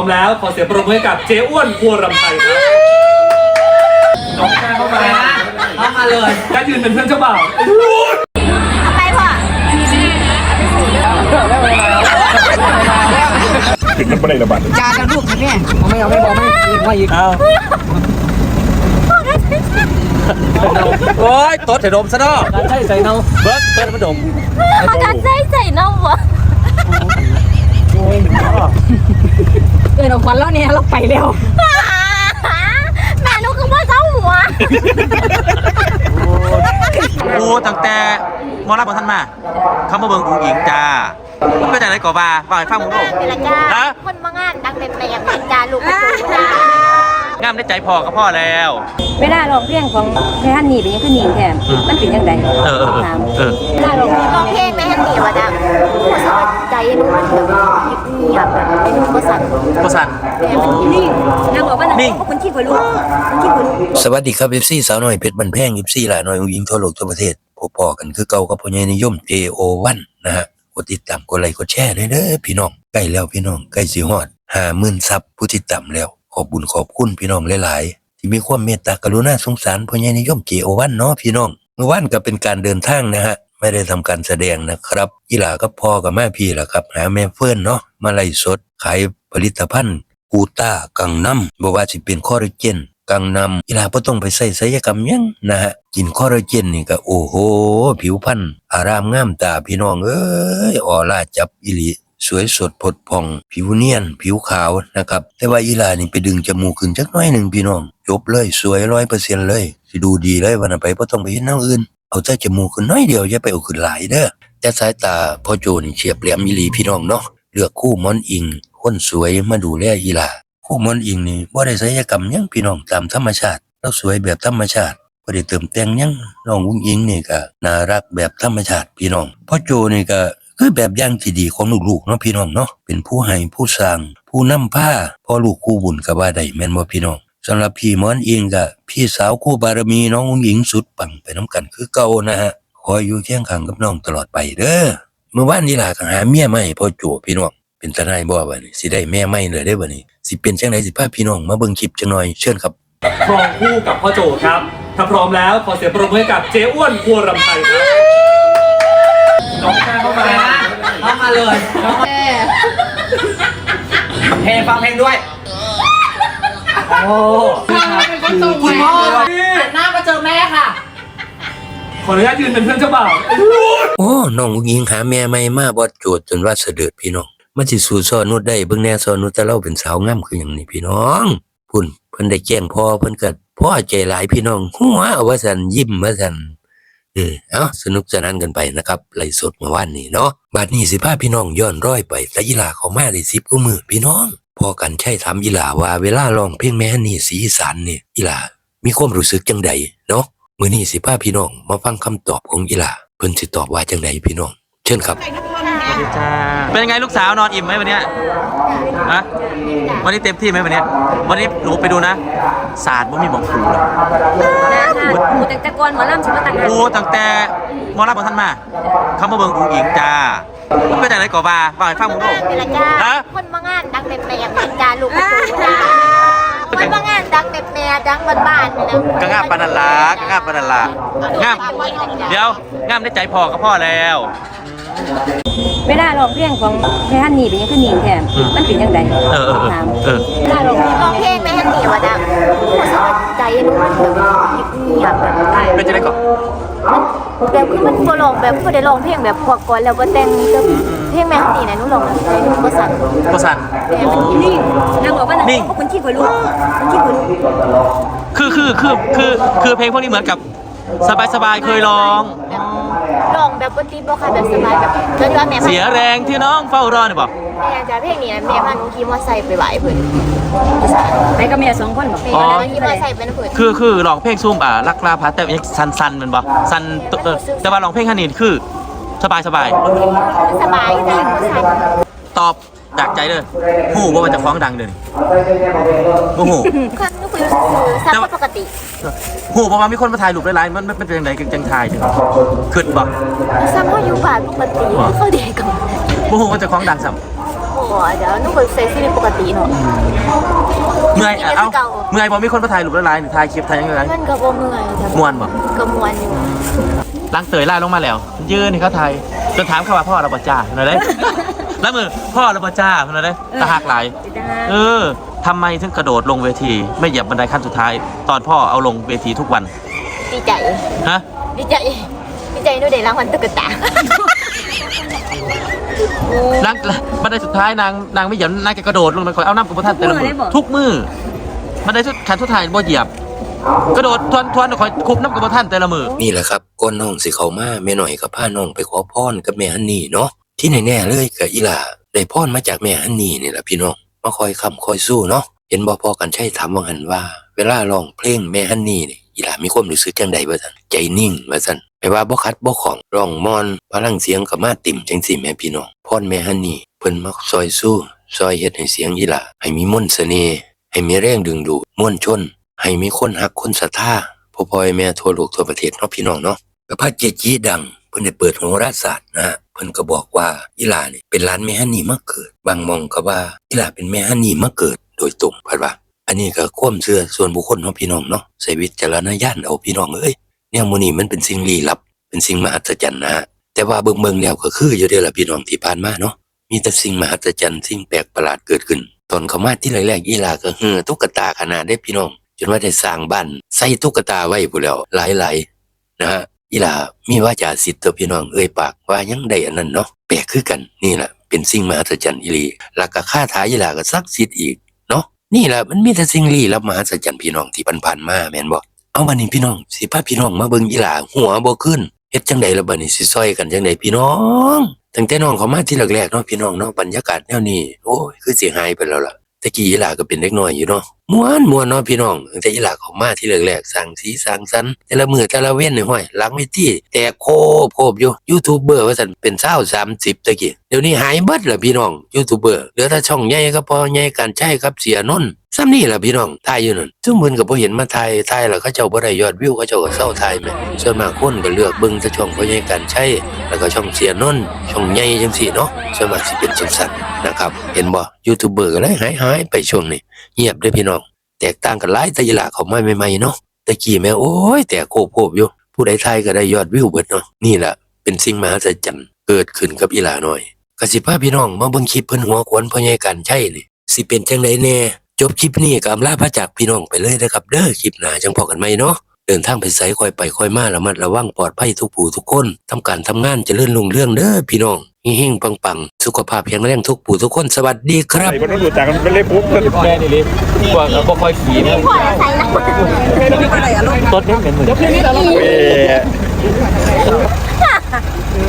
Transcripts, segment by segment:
อมแล้วขอเสียงปรบมือให้กับเจ๊อ้วนครัวรำไทยครับน้องแค่เข้ามาเข้ามาเลยแค่ยืนเป็นเพื่อนเจ้าบ่าวเอาไปพ่อถึงมันไม่ได้ระบาดจานลูกแม่ไม่เอาไม่บอกไม่อีกว่าอีกเอาโอ้ยตดเถดมซะเนาะใช่ใส่เนาเบิ้งเบิ้งมันดมเขาจะใส่ใส่น้ำวะเออ หนูควันแล้วเนี่ยเราไปเร็วแม่หนูคือว่าเจ้าหัวกูตั้งแต่มอรับของท่านมา เขามาเบิ่งอุ้งอิงจ้ามึงก็จะได้ก่อว่าว่าให้ฟังมึงดูเป็นละจ้าฮะคนมางานดังแบบแม่เป็นจ้าลูกกระจูจ้างามได้ใจพอกับพ่อแล้วเวลาร้องเพลงของแม่ฮันนี่เป็นยังคือหนิงแท้อืมมันเป็นยังไงเออเออเออถามเออเวลาร้องเพลงร้องเพลงแม่ฮันนี่วะจ้ารู้สึกว่าใจห นูมันแบบเงียบแบบไอ้หนูก็สั่นก็สั่นแม่มันนิ่งนางบอกว่านิ่งคนขี้ขนลุกคนขี้ขนลุกสวัสดีครับเอฟซีสาวน้อยเพชรบันแพงเอฟซีหลาน้อยอุ้งยิงทั่วโลกทั่วประเทศพบพอกันคือเก่ากับพ่อใหญ่นิยม JO1 นะฮะกดติดตามกดไลค์กดแชร์ด้วยเด้อพี่น้องใกล้แล้วพี่น้องใกล้สิฮอด50,000ซับผู้ติดตามแล้ว ขอบบุญขอบคุณพี่น้องหลายๆ ที่มีความเมตตากรุณาสงสารพ่อใหญ่นิยม JO1 เนาะพี่น้องเมื่อวานก็เป็นการเดินทางนะฮะ ไม่ได้ทำการแสดงนะครับอีหลากับพ่อกับแม่พี่ล่ะครับ หาแม่เฟิร์นเนาะมาไล่สด ขายผลิตภัณฑ์ กูต้ากังน้ำบ่ว่าสิเป็นคอลลาเจนกังน้ำอีหลาบ่ต้องไปใส่ศัลยกรรมยังนะฮะกินคอลลาเจนนี่ก็โอ้โห ผิวพรรณอารามงามตาพี่น้องเอ้ยออร่าจับอีหลีสวยสดผดผ่อง ผิวเนียน ผิวขาวนะครับ แต่ว่าอีลานี่ไปดึงจมูกขึ้นจักน้อยหนึ่งพี่น้อง จบเลยสวยร้อยเปอร์เซ็นต์เลย สิดูดีเลยวันนั้นไปบ่ต้องไปเห็นแนวอื่น เอาแต่จมูกขึ้นน้อยเดียวอย่าไปเอาขึ้นหลายเด้อแต่สายตาพ่อโจนี่เฉียบแหลมอีหลีพี่น้องเนาะเลือกคู่มอนอิงคนสวยมาดูแลอีลาคู่มอนอิงนี่บ่ได้ศัลยกรรมยังพี่น้องตามธรรมชาติเราสวยแบบธรรมชาติบ่ได้เติมแต่งยังน้องอุ้งอิงนี่ก็น่ารักแบบธรรมชาติพี่น้องพ่อโจนี่ก็คือแบบอย่างที่ดีของลูกๆเนาะพี่น้องเนาะเป็นผู้ให้ผู้สร้างผู้นำพาพ่อลูกคู่บุญก็ว่าได้แม่นบ่พี่น้อง สำหรับพี่หมอนอิงก็พี่สาวคู่บารมีน้องอุ้งอิงสุดปังไปน้ำกันคือเก่านะฮะคอยอยู่เคียงข้างกับน้องตลอดไปเด้อเมื่อวานนี้ล่ะก็หาเมียใหม่พ่อโจพี่น้องเป็นทนายบ่บัดนี้สิได้แม่ไม่เลยได้บัดนี้สิเป็นจังไดสิพาพี่น้องมาเบิ่งคลิปจังหน่อยเชิญครับครองคู่กับพ่อโจครับ ถ้าพร้อมแล้วขอเสียงปรบมือให้กับเจ๊อ้วนครัวรำไทยครับน้องแค่เข้ามาเข้ามาเลยเพลงฟังเพลงด้วย โอ้คุณพ่อหันหน้ามาเจอแม่ค่ะ ขออนุญาตยืนเป็นเพื่อนเจ้าบ่าวโอ้น้องอุ้งอิงหาแม่ใหม่มาบ่โจทย์จนว่าเสด็จพี่น้องมันสิสู่ซอนุดได้เบิ่งแน่ซอนุดแต่เราเป็นสาวงามคือหยังนี่พี่น้องพุ่นเพิ่นได้แจ้งพ่อเพิ่นก็พ่อใจหลายพี่น้องหัวเอาว่าซั่นยิ้มว่าซั่นเออเอาสนุกสนานกันไปนะครับไล่สดเมื่อวานนี้เนาะบัดนี้สิพาพี่น้องย้อนร้อยไปต่อีลาเขามาได้10กว่ามือพี่น้อง พอกันใช่ถามอีหลาว่าเวลาร้องเพลงแม่นี่สีอีสานนี่อีหลามีความรู้สึกจังใดเนาะมื้อนี้สิพาพี่น้องมาฟังคำตอบของอีหลาเพิ่นสิตอบว่าจังไดพี่น้อง เชิญครับเป็นยังไงลูกสาวนอนอิ่มไหมวันเนี้ยฮะวันนี้เต็มที่ไหมวันเนี้ยวันนี้หนูไปดูนะ ศาสตร์ว่ามีหมองครูเลยนะค่ะหมูแต่แต่ก่อนหมอลำสิมาตั้งกูตั้งแต่มอรับของท่านมา เขามาเบิ่งอุ้งอิงจ้า มึงก็จะได้ก่อว่าว่าให้ฟังมึงดูเป็นละจ้าฮะคนมางานดังแบบแม่เป็นจ้าลูกกระจูจ้าคนมางานดังแบบแม่ดังบ้านๆนี่นะก็งามปานนันลากงามปานนันลางามเดี๋ยวงามได้ใจพอกับพ่อแล้วเวลาร้องเพลงของแม่ฮันนี่เป็นยังคือหนิงแท้อืมมันเป็นยังไงเออเออเออถามเออเวลาร้องเพลงร้องเพลงแม่ฮันนี่วะจ้ารู้สึกว่าใจหนูมันแบบเงียบแบบเป็นจะได้ก่อน แบบคือมันบ่ร้องแบบบ่ได้ร้องเพลงแบบพวกก่อนแล้วบ่แต่งแต่เพลงแม่ฮันนี่นะหนูร้องใจหนูก็สั่นก็สั่นแม่มันนิ่งนางบอกว่านิ่ง คนขี้ขนลุกคนขี้ขนลุกคือคือคือคือคือเพลงพวกนี้เหมือนกับสบายสบายๆเคยร้อง แบบร้ องแบบบ่ติดบ่ค่ะแบบสบายแบบเกินว่าแม่พาเสียแรงที่น้องเฝ้ารอเนี่ยบอกแม่จ้าเพลงนี้นะแม่พาหนูขี่มอเตอร์ไซค์ไปไหว้เพิ่นไปกับแม่สองคนบอกแม่ก็ขี่มอเตอร์ไซค์ไปนำเพิ่นคือคือร้องเพลงซุ่มอะลักลาพัดแต่ยังสันสันๆแมันบอกสันเออแต่ว่าร้องเพลงคันนี้คือ สบายสบายสบายจ้ะบ่สั่นๆตอบ จากใจเลยหูว่ามันจะฟ้องดังเดินโอ้โหคันหนูคุยซื่อๆซักปกติหูเพราะว่ามีคนมาถ่ายรูปหลายๆมันมันมันเป็นยังไงกันจังทายถึงขึ้นบอกซักเฮาอยู่บ้านปกติเขาเด็กกับโอ้โหมันจะฟ้องดังสัมโอ้บ่จ้ะหนูก็ใช้ชีวิตปกติเนาะเมื่อยอะเอ้าเก่าเมื่อยบ่มีคนมาถ่ายรูปหลายๆหรือถ่ายคลิปถ่ายหยังไงมันก็บ่เมื่อยจ้ะม่วนบ่ก็ม่วนอยู่ล้างเตยล่าลงมาแล้ว ยืนให้เขาถ่ายจนถามเขาว่าพ่อเราบ่จ้าเห็นไหม แล้วมือพ่อเราบ่จ้าเห็นไหมตาหักหลายเออทำไมถึงกระโดดลงเวที ไม่เหยียบบันไดขั้นสุดท้าย ตอนพ่อเอาลงเวทีทุกวันดีใจฮะดีใจดีใจหนูได้รางวัลตุ๊กตานางบันไดสุดท้ายนางนางไม่เหยียบนางแกกระโดดลงไปคอยเอาน้ำกับพระท่านแต่ละมือทุกมือบันไดสุดขันสุดท้ายบ่เหยียบ กระโดดทวนทวนคอยคุบน้ำกับพระท่านแต่ละมือนี่แหละครับก้นน้องสิเขามาแม่หน่อยกับพาน้องไปขอพรกับแม่ฮันนี่เนาะ ที่แน่ๆเลยกับอีหล่าได้พรมาจากแม่ฮันนี่นี่แหละพี่น้องมาคอยคำคอยสู้เนาะเห็นบ่พอกันใช่ถามว่าหันว่า เวลาร้องเพลงแม่ฮันนี่นี่อีหล่ามีความรู้สึกจังใดบ่ซั่นใจนิ่งว่าซั่นไม่ว่าบ่คัดบ่ของร้องมอนพลังเสียงก็มาติ่มจังซี่แม่พี่น้องพรแม่ฮันนี่เพิ่นมาซอยสู้ซอยเฮ็ดให้เสียงอีหล่าให้มีมนต์เสน่ห์ให้มีแรงดึงดูดมวลชน ให้มีคนฮักคนศรัทธาพ่อพ่อแม่ทั่วโลกทั่วประเทศเนาะพี่น้องเนาะกับพระเจจีดังเพิ่นได้เปิดโหราศาสตร์นะฮะ พิ่นก็บอกว่าอีหลานี่เป็นหลานแม่ฮันนี่มาเกิด บางมองก็ว่าอีหลาเป็นแม่ฮันนี่มาเกิด โดยตรงเพิ่นว่า อันนี้ก็ความเชื่อส่วนบุคคลของพี่น้องเนาะใช้วิจารณญาณเอาพี่น้องเอ้ยแนวมื้อนี้มันเป็นสิ่งลี้ลับ เป็นสิ่งมหัศจรรย์นะแต่ว่าเบิ่งเบิ่งแล้วก็คืออยู่เด้อล่ะพี่น้องที่ผ่านมาเนาะมีแต่สิ่งมหัศจรรย์สิ่งแปลกประหลาดเกิดขึ้น ตอนเขามาที่แรกๆอีหลาก็เฮือตุ๊กตาขนาดได้พี่น้องจนว่าได้สร้างบ้านใส่ตุ๊กตาไว้พู้นแล้วหลายๆนะฮะ อีหลามีว่าจาสิทธิ์ตัวพี่น้องเอ่ยปากว่ายังได้อันนั้นเนาะแปลกคือกันนี่แหละเป็นสิ่งมหัศจรรย์อีหลีแล้วก็ค่าถายอีหลาก็ศักสิทธิ์อีกเนาะนี่แหละมันมีแต่สิ่งลี้ลับมหัศจรรย์พี่น้องที่ผ่านๆมาแม่นบ่เอาบัดนี้พี่น้องสิพาพี่น้องมาเบิ่งอีหลาหัวบ่ขึ้นเฮ็ดจังไดล่ะบัดนี้สิซอยกันจังไดพี่น้องตั้งแต่น้องเขามาที่แรกๆเนาะพี่น้องเนาะบรรยากาศแนวนี้โอ้ยคือสิหายไปแล้วล่ะตะกี้อีหลาก็เป็นเด็กน้อยอยู่เนาะ ม่วนม่วนเนาะพี่น้องแต่อีหลาเขามาที่แรกๆสร้างสีสร้างสรรค์แต่ละมือแต่ละเว้นในห้อยหลังเวทีแต่โคบโคบอยู่ยูทูบเบอร์ว่าซั่นเป็น20 30ตะกี้เดี๋ยวนี้หายเบิดแล้วพี่น้องยูทูบเบอร์เหลือแต่ช่องใหญ่ก็พอใหญ่การใช้ครับเสียนนซ้ำนี่ล่ะพี่น้องถ่ายอยู่นั่นซึ่งเพิ่นก็บ่เห็นมาถ่ายถ่ายแล้วเขาเจ้าบ่ได้ยอดวิวเขาเจ้าก็เศร้าถ่ายแม่ส่วนมากคนก็เลือกเบิ่งแต่ช่องพ่อใหญ่การใช้แล้วก็ช่องเสียนนช่องใหญ่จังซี่เนาะส่วนมากสิเป็นจังซั่นนะครับ เห็นบ่ยูทูบเบอร์ก็เลยหายหายไปช่วงนี้เงียบเด้วยพี่น้อง แตกต่างกันหลายแต่ยละเขาไม่ใหม่ๆเนาะตะกี้แม่โอ้ย แต่โคบโคบอยู่ผู้ใดไทยก็ได้ยอดวิวเบิดเนาะนี่แหละเป็นสิ่งมหัศจรรย์เกิดขึ้นกับอีหลาหน่อยกสิพาพี่น้องมาเบิ่งคลิปเพิ่นหัวขวนพ่อใหญ่กันใช่นี่สิเป็นจังไดแน่ จบคลิปนี้ก็อำลาพระจากพี่น้องไปเลยนะครับ เด้อคลิปหน้าจังพอกันไหมเนาะ เดินทางไปไสค่อยไปค่อยมาระมัดระวังปลอดภัยทุกผู้ทุกคนทำการทำงานเจริญรุ่งเรื่องเด้อพี่น้องเฮงๆปังๆ สุขภาพแข็งแรงทุกผู้ทุกคนสวัสดีครับ ไอ้คนนั้นรู้จักกันเป็นเลยปุ๊บก็แม่นี่ลิพวกบ่ค่อยขี่นะพ่อจะใส่นะ ต้นนี้เหมือนเหมือน เอ๊ะ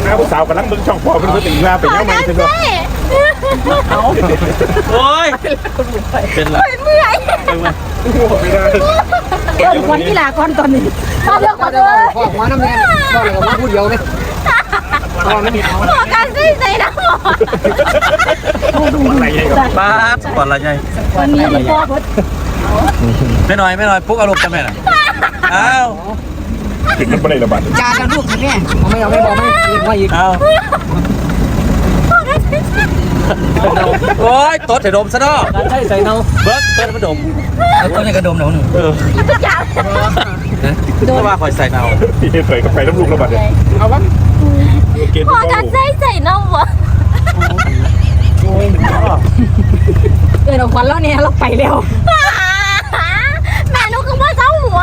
น้าผู้สาวกำลังเบิ่งช่องพ่อเพิ่นเพิ่นถึงลาไปยังไงใช่ไหมโอ้ยเป็นไรทุกวันกีฬาก่อนตอนนี้พ่อเลือกขอโทษพ่อหัวน้ำแม่พ่อเลยก็มาพูดเดียวเลยพ่อการใส่ใส่น้ำหอมอะไรใหญ่กับป้าบก่อนละไงวันนี้มีพ่อเพิ่นไม่น้อยไม่น้อยพุกอารมณ์จังแม่น่ะอ้าว ถึงกันบ่ได้ระบาดจานลูกแม่ไม่เอาไม่บอกไม่อีกว่าอีกอ้าวโอ้ยตดใส่ดมซะเนาะใช่ใส่เนาเบิ้งตดมันดมต้นในกระดมเนาหนึ่งเออเพราะว่าคอยใส่เนาพี่เผยกับไปน้ำลูกระบาดเลยเอาวะเกณฑ์พ่อก็การใส่ใส่น้ำหวานเกิดออกวันแล้วเนี่ยเราไปแล้วแม่หนูคือว่าเจ้าหัว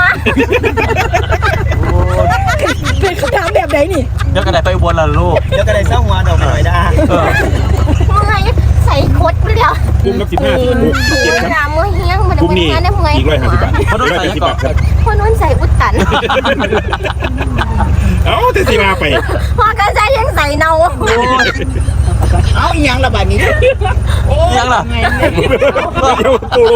เป็นคำถามแบบไหนนี่เดี๋ยวกระไดไปอุบนละลูกเดี๋ยวก็ได้เศร้าหัวดอกหน่อยได้เออเมื่อยใส่คดไปแล้วกุ้มละสิบห้าสิบหกสิบเจ็ดครับ น้ำมือเฮี้ยงมันกุ้มนี่ได้เมื่อยอีกร้อยห้าสิบบาทร้อยแปดสิบบาทครับคนนู้นใส่อุดตันเอ้าแต่สีมาไปพ่อการใส่ยังใส่เนาเอาอีหยังระบาดนี้ ยังล่ะเดี๋ยวตัว